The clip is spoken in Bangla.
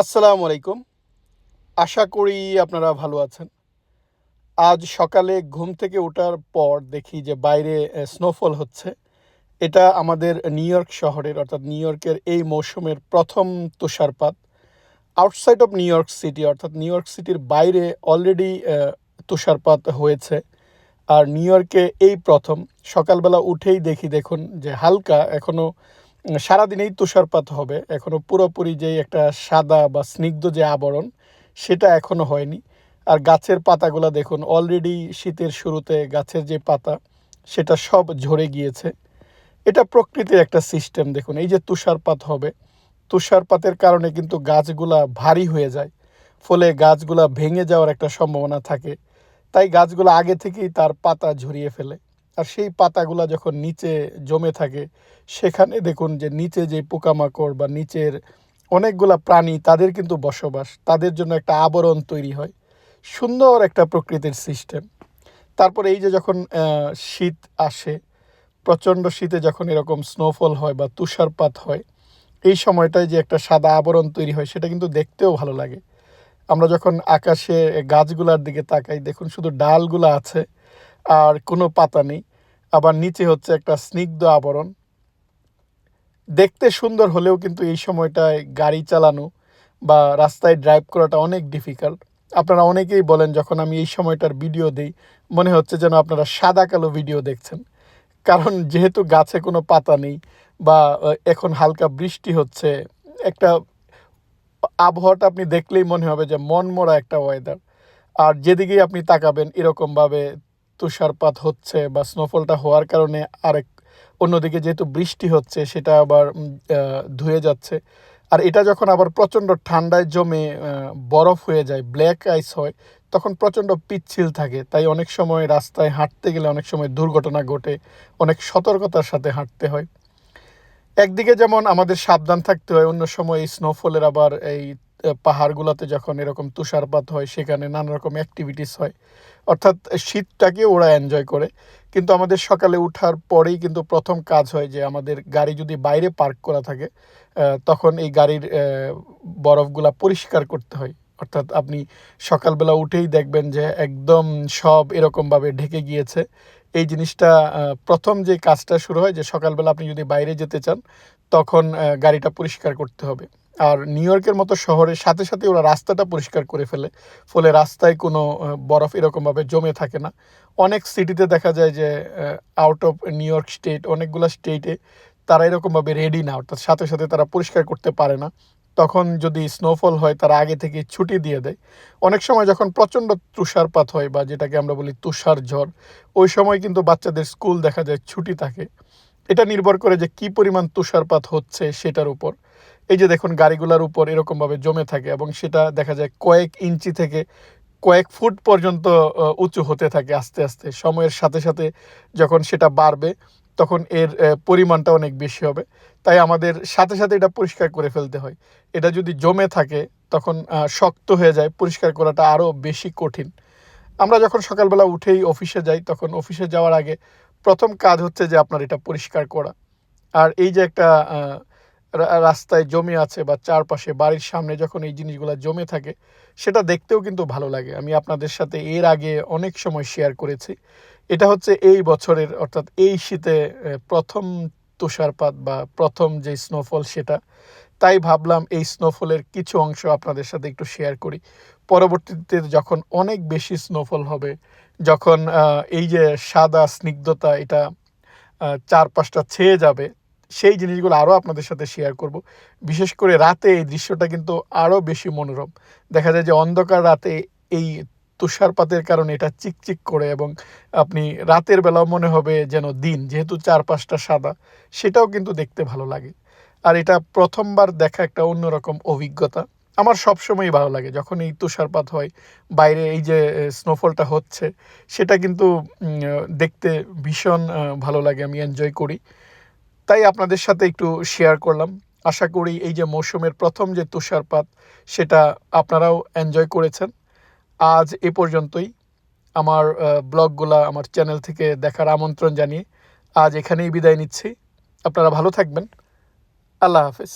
আসসালামু আলাইকুম। আশা করি আপনারা ভালো আছেন। আজ সকালে ঘুম থেকে ওঠার পর দেখি যে বাইরে স্নোফল হচ্ছে। এটা আমাদের নিউ ইয়র্ক শহরের, অর্থাৎ নিউ ইয়র্কের এই মৌসুমের প্রথম তুষারপাত। Outside of New York city অর্থাৎ নিউ ইয়র্ক সিটির বাইরে অলরেডি তুষারপাত হয়েছে। আর নিউ ইয়র্কে এই প্রথম। সকালবেলা উঠেই দেখি, দেখুন যে হালকা এখনও সারাদিনেই তুষারপাত হবে। এখনও পুরোপুরি যে একটা সাদা বা স্নিগ্ধ যে আবরণ, সেটা এখনও হয়নি। আর গাছের পাতাগুলো দেখুন অলরেডি শীতের শুরুতে গাছের যে পাতা, সেটা সব ঝরে গিয়েছে। এটা প্রকৃতির একটা সিস্টেম দেখুন, এই যে তুষারপাত হবে, তুষারপাতের কারণে কিন্তু গাছগুলা ভারী হয়ে যায়। ফলে গাছগুলা ভেঙে যাওয়ার একটা সম্ভাবনা থাকে। তাই গাছগুলো আগে থেকেই তার পাতা ঝরিয়ে ফেলে। আর সেই পাতাগুলো যখন নিচে জমে থাকে, সেখানে দেখুন যে নিচে যে পোকামাকড় বা নিচের অনেকগুলা প্রাণী, তাদের কিন্তু বসবাস, তাদের জন্য একটা আবরণ তৈরি হয়। সুন্দর একটা প্রকৃতির সিস্টেম। তারপর এই যে যখন শীত আসে, প্রচণ্ড শীতে যখন এরকম স্নোফল হয় বা তুষারপাত হয়, এই সময়টায় যে একটা সাদা আবরণ তৈরি হয়, সেটা কিন্তু দেখতেও ভালো লাগে। আমরা যখন আকাশে গাছগুলার দিকে তাকাই, দেখুন শুধু ডালগুলো আছে আর কোনো পাতা নেই। আবার নিচে হচ্ছে একটা স্নিগ্ধ আবরণ। দেখতে সুন্দর হলেও কিন্তু এই সময়টায় গাড়ি চালানো বা রাস্তায় ড্রাইভ করাটা অনেক ডিফিকাল্ট আপনারা অনেকেই বলেন, যখন আমি এই সময়টার ভিডিও দিই, মনে হচ্ছে যেন আপনারা সাদা কালো ভিডিও দেখছেন। কারণ যেহেতু গাছে কোনো পাতা নেই বা এখন হালকা বৃষ্টি হচ্ছে, একটা আবহাওয়াটা আপনি দেখলেই মনে হবে যে মনমরা একটা ওয়েদার আর যেদিকেই আপনি তাকাবেন, এরকমভাবে তুষারপাত হচ্ছে বা স্নোফলটা হওয়ার কারণে আরেক, অন্যদিকে যেহেতু বৃষ্টি হচ্ছে, সেটা আবার ধুয়ে যাচ্ছে। আর এটা যখন আবার প্রচণ্ড ঠান্ডায় জমে বরফ হয়ে যায় ব্ল্যাক আইস হয়, তখন প্রচণ্ড পিচ্ছিল থাকে। তাই অনেক সময় রাস্তায় হাঁটতে গেলে অনেক সময় দুর্ঘটনা ঘটে, অনেক সতর্কতার সাথে হাঁটতে হয়। একদিকে যেমন আমাদের সাবধান থাকতে হয়, অন্য সময় এই স্নোফলের আবার এই পাহাড়গুলোতে যখন এরকম তুষারপাত হয়, সেখানে নানা রকম অ্যাক্টিভিটিস হয়। অর্থাৎ শীতটাকে ওরা এনজয় করে। কিন্তু আমাদের সকালে উঠার পরেই কিন্তু প্রথম কাজ হয় যে আমাদের গাড়ি যদি বাইরে পার্ক করা থাকে তখন এই গাড়ির বরফগুলা পরিষ্কার করতে হয়। অর্থাৎ আপনি সকালবেলা উঠেই দেখবেন যে একদম সব এরকমভাবে ঢেকে গিয়েছে। এই জিনিসটা প্রথম যে কাজটা শুরু হয় যে সকালবেলা আপনি যদি বাইরে যেতে চান, তখন গাড়িটা পরিষ্কার করতে হবে। আর নিউ ইয়র্কের মতো শহরের সাথে সাথে ওরা রাস্তাটা পরিষ্কার করে ফেলে, ফলে রাস্তায় কোনো বরফ এরকমভাবে জমে থাকে না। অনেক সিটিতে দেখা যায় যে out of New York state অনেকগুলো স্টেটে তারা এরকমভাবে রেডি না, অর্থাৎ সাথে সাথে তারা পরিষ্কার করতে পারে না। তখন যদি স্নোফল হয়, তারা আগে থেকে ছুটি দিয়ে দেয়। অনেক সময় যখন প্রচণ্ড তুষারপাত হয় বা যেটাকে আমরা বলি তুষার ঝড়, ওই সময় কিন্তু বাচ্চাদের স্কুল দেখা যায় ছুটি থাকে। এটা নির্ভর করে যে কি পরিমাণ তুষারপাত হচ্ছে সেটার উপর। এই যে দেখুন গাড়িগুলোর উপর এরকমভাবে জমে থাকে এবং সেটা দেখা যায় কয়েক ইঞ্চি থেকে কয়েক ফুট পর্যন্ত উঁচু হতে থাকে আস্তে আস্তে। সময়ের সাথে সাথে যখন সেটা বাড়বে, তখন এর পরিমাণটা অনেক বেশি হবে। তাই আমাদের সাথে সাথে এটা পরিষ্কার করে ফেলতে হয়। এটা যদি জমে থাকে, তখন শক্ত হয়ে যায়। পরিষ্কার করাটা আরও বেশি কঠিন। আমরা যখন সকালবেলা উঠেই অফিসে যাই, তখন অফিসে যাওয়ার আগে প্রথম কাজ হচ্ছে যে আপনার এটা পরিষ্কার করা। আর এই যে একটা রাস্তায় জমে আছে বা চারপাশে বাড়ির সামনে যখন এই জিনিসগুলো জমে থাকে, সেটা দেখতেও কিন্তু ভালো লাগে। আমি আপনাদের সাথে এর আগে অনেক সময় শেয়ার করেছি। এটা হচ্ছে এই বছরের, অর্থাৎ এই শীতে প্রথম তুষারপাত বা প্রথম যে স্নোফল সেটা। তাই ভাবলাম এই স্নোফলের কিছু অংশ আপনাদের সাথে একটু শেয়ার করি। পরবর্তীতে যখন অনেক বেশি স্নোফল হবে, যখন এই যে সাদা স্নিগ্ধতা, এটা চার পাঁচটা ছেয়ে যাবে সেই জিনিসগুলো আরও আপনাদের সাথে শেয়ার করব। বিশেষ করে রাতে এই দৃশ্যটা কিন্তু আরও বেশি মনোরম। দেখা যায় যে অন্ধকার রাতে এই তুষারপাতের কারণে এটা চিকচিক করে এবং আপনি রাতের বেলাও মনে হবে যেন দিন, যেহেতু চার পাঁচটা সাদা, সেটাও কিন্তু দেখতে ভালো লাগে। আর এটা প্রথমবার দেখা একটা অন্যরকম অভিজ্ঞতা। আমার সবসময়ই ভালো লাগে যখন এই তুষারপাত হয়, বাইরে এই যে স্নোফলটা হচ্ছে, সেটা কিন্তু দেখতে ভীষণ ভালো লাগে, আমি এনজয় করি। তাই আপনাদের সাথে একটু শেয়ার করলাম। আশা করি এই যে মৌসুমের প্রথম যে তুষারপাত, সেটা আপনারাও এনজয় করেছেন। আজ এ পর্যন্তই। আমার ব্লগগুলা আমার চ্যানেল থেকে দেখার আমন্ত্রণ জানিয়ে আজ এখানেই বিদায় নিচ্ছি। আপনারা ভালো থাকবেন। আল্লাহ হাফেজ।